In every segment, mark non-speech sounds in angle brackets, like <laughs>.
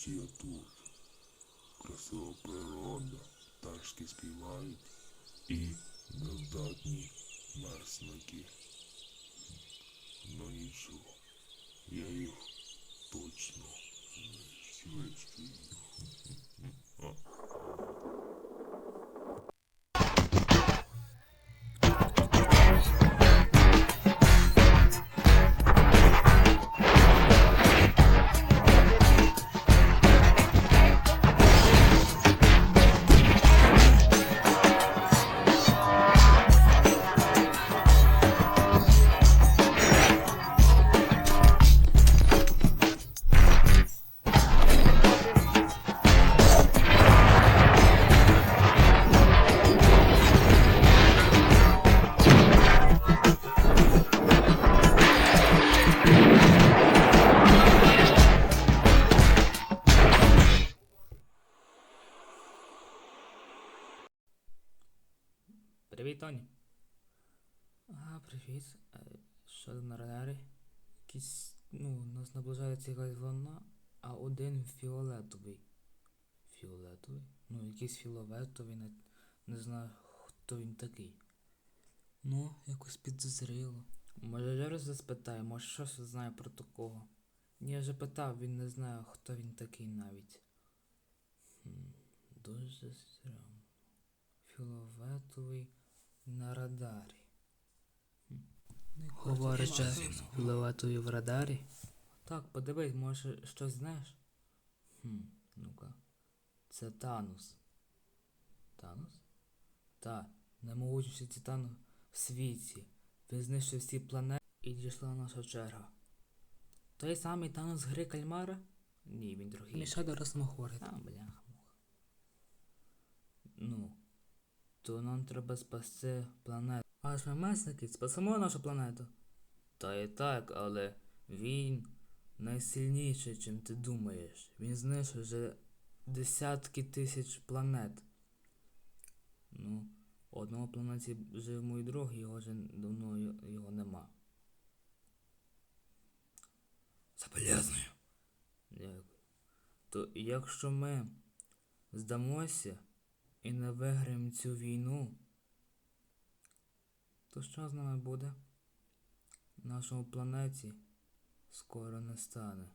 Нарешті я тут. Красива природа, пташки співають і невдатні мерсники. Ну нічого, я їх точно знищу Привіт, Тоні. А, привіт. Е, Що на радарі? Якісь, ну, нас наближається якась волна, а один фіолетовий. Фіолетовий? Ну, якийсь фіолетовий, не, не знаю, хто він такий. Ну, якось підозріло. Може, зараз спитаю, може щось знає про такого. Я вже питав, він не знає, хто він такий навіть. Хм, дуже стрьомно. Фіолетовий на радарі. Говориш, що в радарі? Так, подивись, може щось знаєш? Хм, ну-ка. Це Танус. Танус? Та, наймогутніший титан в світі. Він знищив всі планети і дійшла наша черга. Той самий Танус гри кальмара? Ні, він другий. Міша дорослому хворий. А, бляха. Ну, то нам треба спасти планету. А ж ми месники, спасемо нашу планету. Та і так, але він найсильніший, чим ти думаєш. Він знищив вже десятки тисяч планет. Ну, в одному планеті жив мій друг, його вже давно його нема. Заболязную. Дякую. То якщо ми здамося і не виграємо цю війну, то що з нами буде? Нашому планеті скоро не стане.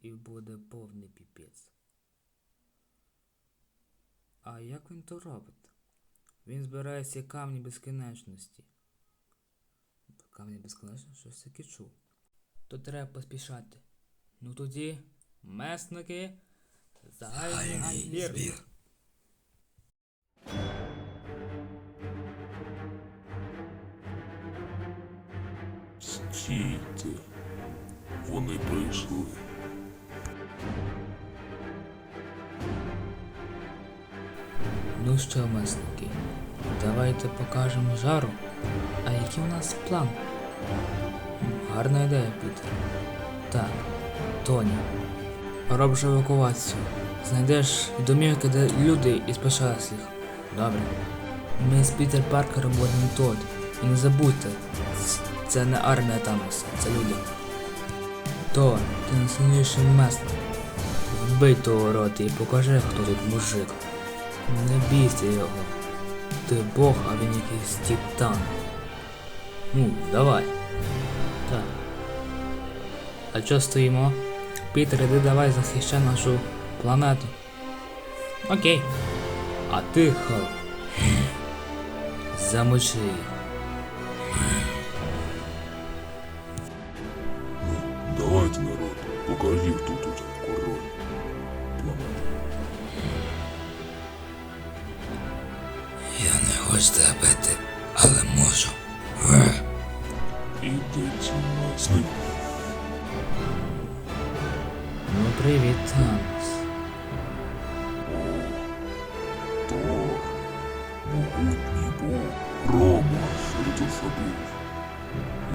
І буде повний піпець. А як він то робить? Він збирає всі камні безкінечності. Камні безкінечності? Щось таке чув. То треба поспішати. Ну тоді, месники, загальний збір. Що, месники, давайте покажемо жару. А який у нас план? Гарна ідея, Пітер. Так, Тоні. Робиш евакуацію. Знайдеш домівки, де люди і спасаєш їх. Добре. Ми з Пітер Паркером будемо тут. І не забудьте, це не армія Таноса, це люди. То, ти найсильніший месник. Вбий того роти і покажи, хто тут мужик. Не бійся його. Ти Бог, а він якийсь титан. Ну, давай. Так. А чого стоїмо? Пітер, іди давай захищай нашу планету. Окей. А ти, Хал. Замочи їх. Ну, давайте, народ, покажіть, хто тут король. Я не хочу тебе бити, але можу. Ідеться месник. Ну привіт, Танос. Тор. Могутній Бог. Рома серед особи.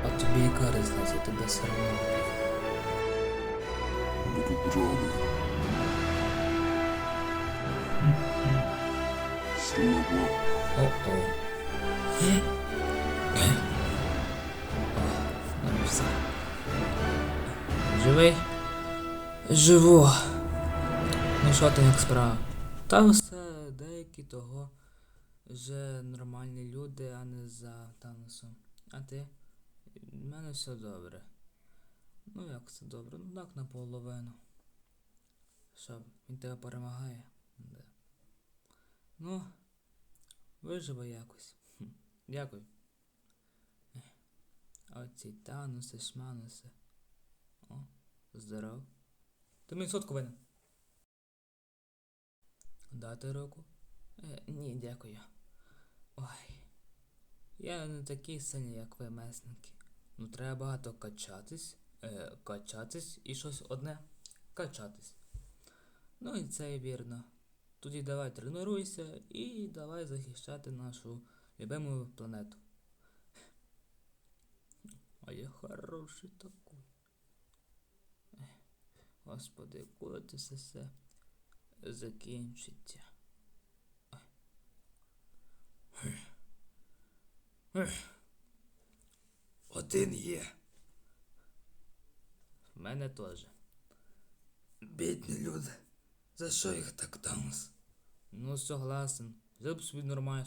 А тобі яка різниця, тебе все одно. Буду правий. Ну все. Живий? Живо. Ну що там як справа? Та все, деякі того вже нормальні люди, а не за Таносом. А ти? У мене все добре. Ну як це добре? Ну так наполовину. Що, він тебе перемагає? Да. Ну, виживе якось. Хм, Дякую. Оці тануси, шмануси. О, здоров. Ти мені сотку винен. Дати руку? Е, ні, дякую. Ой. Я не такий сильний, як ви, месники. Ну треба багато качатись, е, качатись і щось одне качатись. Ну і це вірно. Тоді давай тренуйся і давай захищати нашу любиму планету. А я хороший такий. Господи, коли це все, закінчиться. Один є. В мене теж. Бідні люди. За що їх так Танос? Ну, согласен. Жили б собі нормально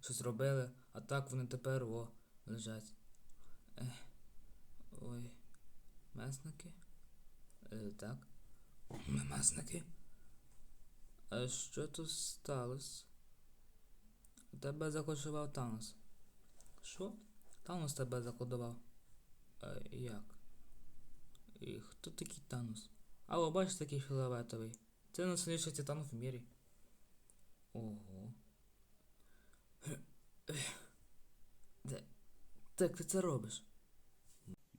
щось робили, а так вони тепер о, лежать. Ех. Ой. Месники? Е, так. Ми месники? А що тут сталося? Тебе закодував Танос. Що? Танос тебе закодував. А, як? І хто такий Танос? А о, бачиш такий фіолетовий. Це найсильніший титан в мірі. Ого. Де? Так ти це робиш?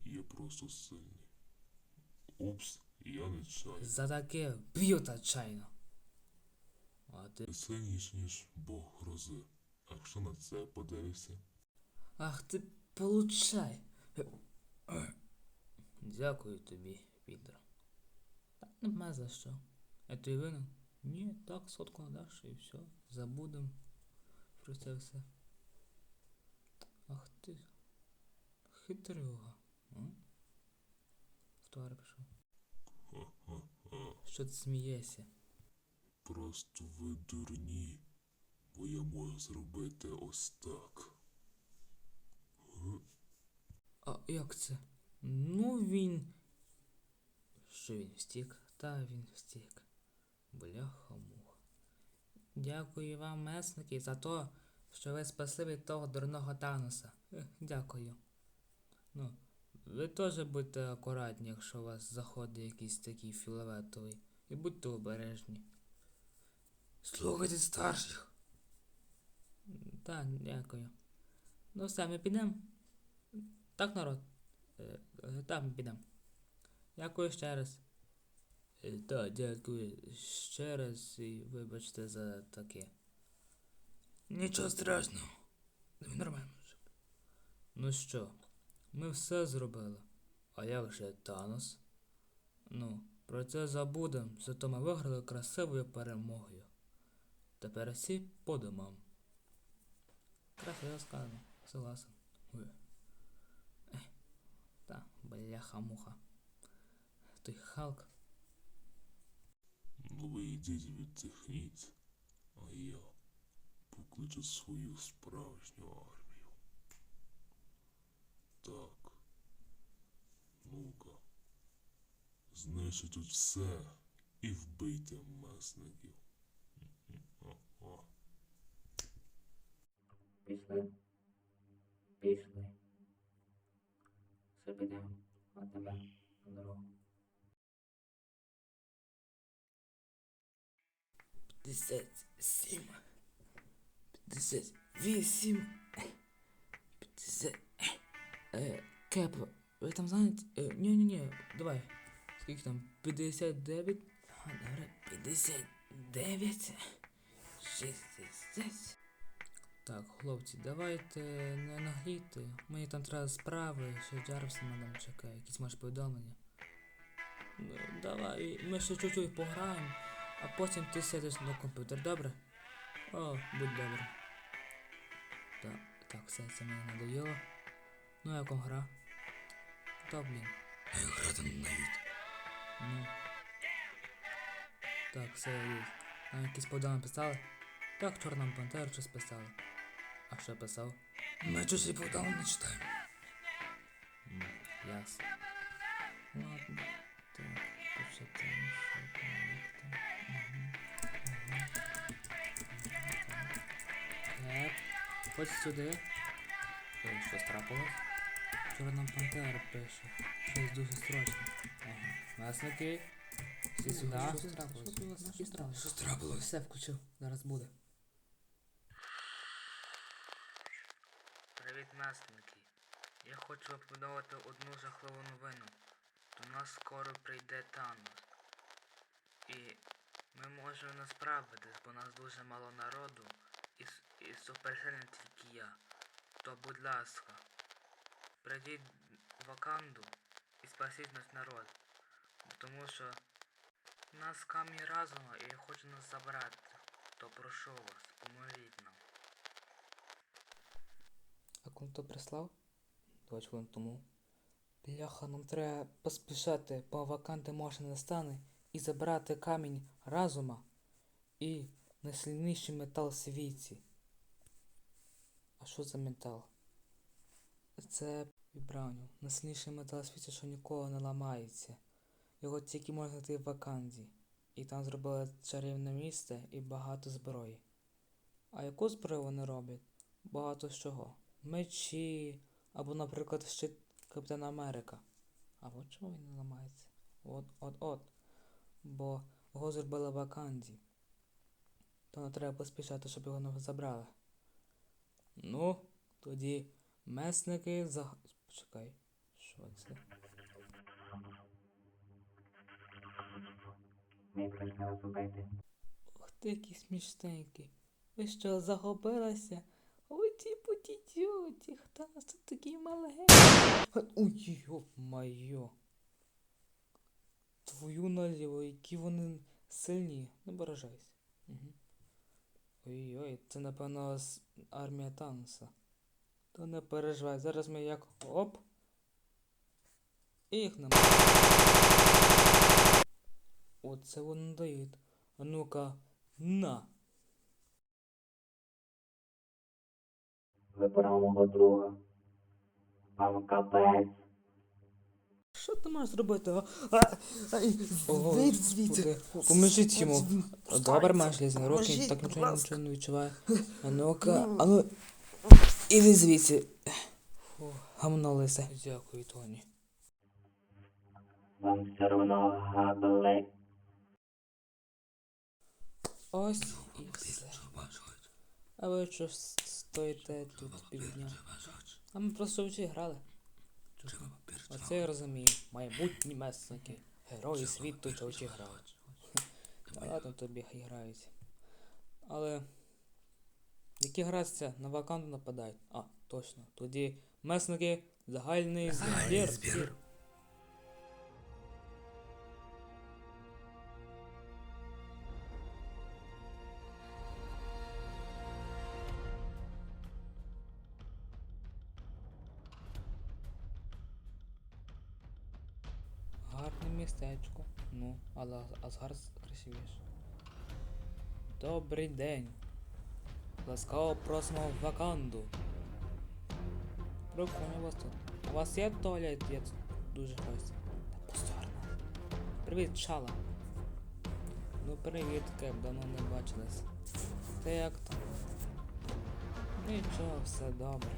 Я просто сильний. Упс, я не чай. За таке б'ють отчайно. А ти. Сильніш, ніж Бог грози. А якщо на це подивишся, Ах ти получай. Дякую тобі, Пітер. Та нема за що. А ти винен? Ні, так, сотку надаш і все. Забудем про це все. Ах ти. Хитрюга. м? В туалет пішов. Що ти смієшся? Просто ви дурні, бо я можу зробити ось так. А як це? Ну він. Що він встік? Та він встік. Бляха муха. Дякую вам, месники, за те, що ви спасли від того дурного Таноса. Дякую. Ну, ви теж будьте акуратні, якщо у вас заходить якийсь такий фіолетовий. І будьте обережні. Слухайте старших. Так, дякую. Ну все, ми підемо. Так, народ. Е, е, Так, ми підемо. Дякую ще раз. Е, Так, дякую ще раз і вибачте за таке. Нічого страшного. Ми нормально. Ну що, ми все зробили. А як же Танос? Ну, про це забудем, зато ми виграли красивою перемогою. Тепер всі по домам. Красиво сказано, согласен. Та, бляха-муха. Той Халк. Ну ви йдіть віддихніть, а я покличу свою справжню армію. Так. Ну-ка. Знищить тут все і вбийте месників. Пішли. Пішли. Все підемо. А 57. 58. 50. Е, Кеп, ви там знаєте? Е, ні, ні, ні, давай. Скільки там? 59? А, добре, 59. 60. Так, хлопці, давайте не наглійте. Мені там треба справи, ще Джарвіса мене чекає, якісь може повідомлення. Ну, давай, ми ще чуть-чуть пограємо, а потім ти сидиш на комп'ютер, добре? О, будь добре. Так, так, все це мені надоїло. Ну, як вам гра? Та блін. Грати дають. Ну. Так, все є. Нам якісь повідомлення писали? Так, Чорна Пантера щось писали. А що писав? Ми чужі повідомлення не читаємо. Ясно. Ходь сюди. Ой, щось трапилось? Чорна пантера пише. Щось дуже срочне. Ага. Месники. Всі сюди. Щось трапилось. Щось трапилось. Все включив. Зараз буде. Привіт, месники. Я хочу вам повідомити одну жахливу новину. До нас скоро прийде Танос. І ми можемо не справитись, бо нас дуже мало народу. І, с- і суперсильний тільки я. То будь ласка, прийдіть в Ваканду і спасіть наш народ. Тому що нас камінь разума і хоче нас забрати. То прошу вас, поможіть нам. А коли то прислав? 20 хвилин тому. Бляха, нам треба поспішати, бо ваканти може не стане, і забрати камінь разума і найсильніший метал світі. А що за метал? Це вібраніум. Найсильніший метал світі, що ніколи не ламається. Його тільки можна знайти в Ваканді. І там зробили чарівне місце і багато зброї. А яку зброю вони роблять? Багато з чого. Мечі, або, наприклад, щит Капітана Америка. А от чому він не ламається? От, от, от. Бо його зробили в Ваканді. То не треба поспішати, щоб його не забрали. Ну, тоді месники за. Почекай, що це? Ух ти, який смішненький. Ви що, загубилася? Ой, ті потітюті, хто нас тут такий маленький? Ой, йо-майо. Твою наліво, які вони сильні. Не ображайся. Угу. Ой-ой, це напевно армія Таноса. То не переживай, зараз ми як оп. І їх немає. Оце вони дають. А ну-ка, на. Вибрав мого друга. Вам капець. Що ти маєш зробити? а? А, Вийди звідси. Поможіть йому. Добре, маєш лізні руки, так нічого нічого не відчуває. <laughs> А ну-ка, а ну. Іди звідси. Гамно лисе. Дякую, Тоні. Вам все одно габли. Ось і все. А ви що стоїте тут півдня? А ми просто в грали. Оце я розумію. Майбутні месники. Герої світу очі грають. Та ладно тобі хай грають. Але. Які граються на ваканту нападають? А, точно. Тоді месники загальний збір. Але Асгар красивіше. Добрий день. Ласкаво просимо в Ваканду. Прикольно у вас тут. У вас є туалет? Я дуже хочу. Та позорно. Привіт, Шала. Ну привіт, Кеп, давно не бачились. Ти як там? Нічого, все добре.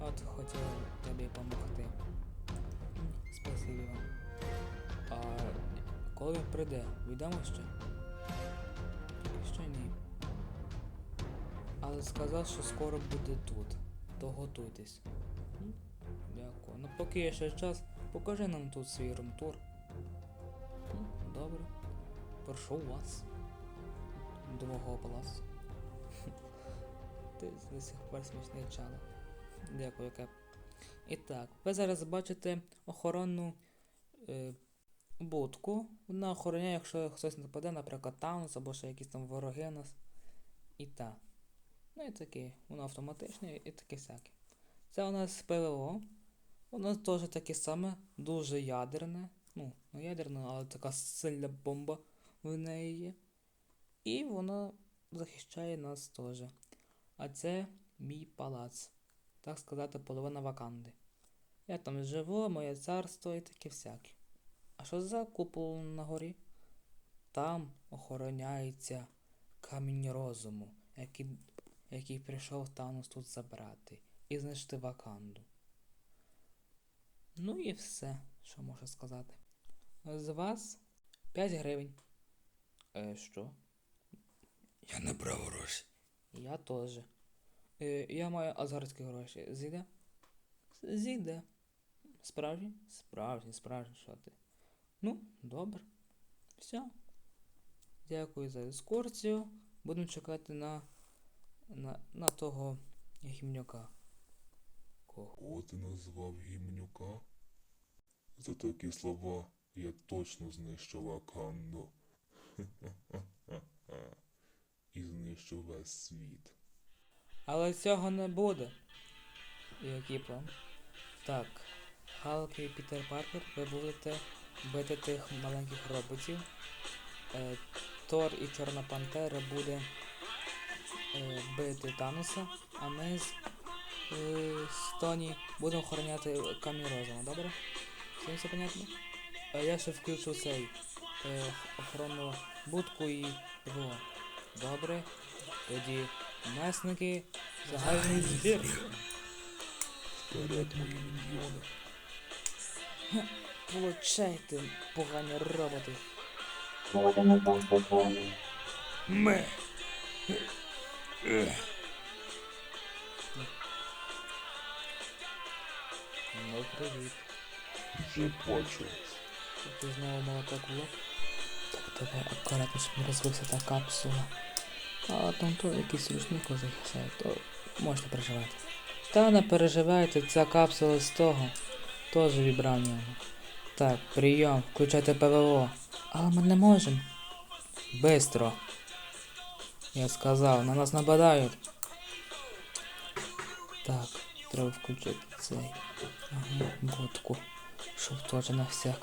От хотів тобі допомогти. Спасибі вам. А коли він прийде, відомо ще? Що ні. Але сказав, що скоро буде тут. То готуйтесь. Дякую. Ну поки є ще час, покажи нам тут свій румтур. Добре. Прошу вас. До мого палацу. Ти до сих пор смішний чало. Дякую, Кеп. І так, ви зараз бачите охоронну е, будку. Вона охороняє, якщо хтось нападе, наприклад, Таунус або ще якісь там вороги нас. І так. Ну і таке, воно автоматичне і таке всяке. Це у нас ПВО. Воно теж таке саме, дуже ядерне. Ну, не ядерне, але така сильна бомба в неї є. І вона захищає нас теж. А це мій палац. Так сказати, половина Ваканди. Я там живу, моє царство і таке всяке. А що за купол на горі? Там охороняється камінь розуму, який, який прийшов Танос тут забрати і знищити Ваканду. Ну і все, що можу сказати. З вас 5 гривень. Е, що? Я не брав гроші. Я теж. Е, я маю азгарські гроші. Зійде? Зійде. Справжні? Справжні, справжні, що ти. Ну, добре. Все. Дякую за екскурсію. Будемо чекати на, на, на того гімнюка. Кого? Ти назвав гімнюка? За такі слова я точно знищу Ваканду. <laughs> І знищу весь світ. Але цього не буде. Який план? Так. Халк і Пітер Паркер, ви будете бити тих маленьких роботів. Е, Тор і Чорна Пантера буде е, бити Таноса, а ми з, е, з Тоні будемо охороняти камінь розуму, добре? Всім все понятно? А я ще включу цей е, охоронну будку і його. Добре? Тоді месники, загальний збір. Вперед, мої міньйони. Получайте, погані роботи. Ми. Ну, привіт. Вже бачились. Ти знову в лоб? Так, давай акуратно, щоб не розбився та капсула. А там то якийсь рушник захищає, то можете переживати. Та не переживайте, ця капсула з того. Теж вібраніум. Так, прийом, включайте ПВО. Але ми не можемо. Бистро. Я сказав, на нас нападають. Так, треба включити цей. Ага, будку. Щоб теж на всяк.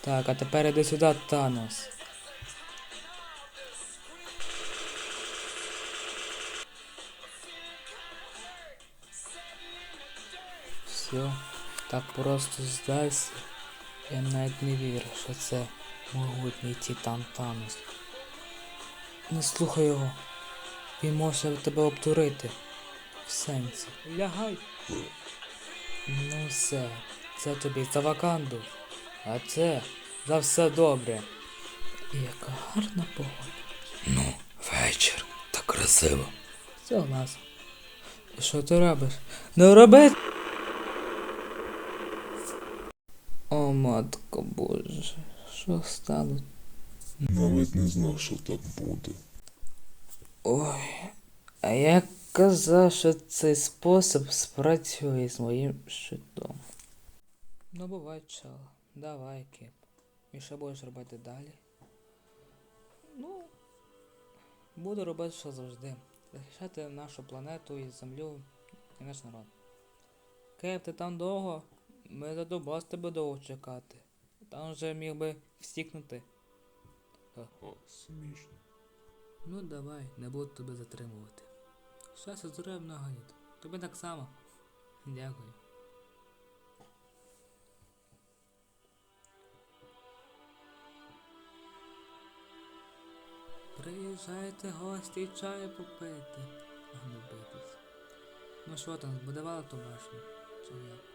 Так, а тепер іди сюди, Танос. Все, так просто здайся. Я навіть не вірю, що це могутній Титан Танос. Не слухай його. Він може тебе обдурити. В сенсі. Лягай. Ну все, це тобі за ваканду. А це за все добре. Яка гарна погода. Ну, вечір. Так красиво. Согласен. І що ти робиш? Не роби. О, матко боже, що стало? Навіть не знав, що так буде. Ой, а я казав, що цей спосіб спрацює з моїм щитом. Ну, бувай, чел. Давай, кип. І що будеш робити далі? Ну, буду робити, що завжди. Захищати нашу планету і землю і наш народ. Кеп, ти там довго? Ми задобас тебе довго чекати. Там вже міг би встікнути. А, смішно. Ну давай, не буду тебе затримувати. Щастя, здоров'я много літ. Тобі так само. Дякую. Приїжджайте гості чаю попити, а не битись. Ну що там, збудувала ту башню? Чи як?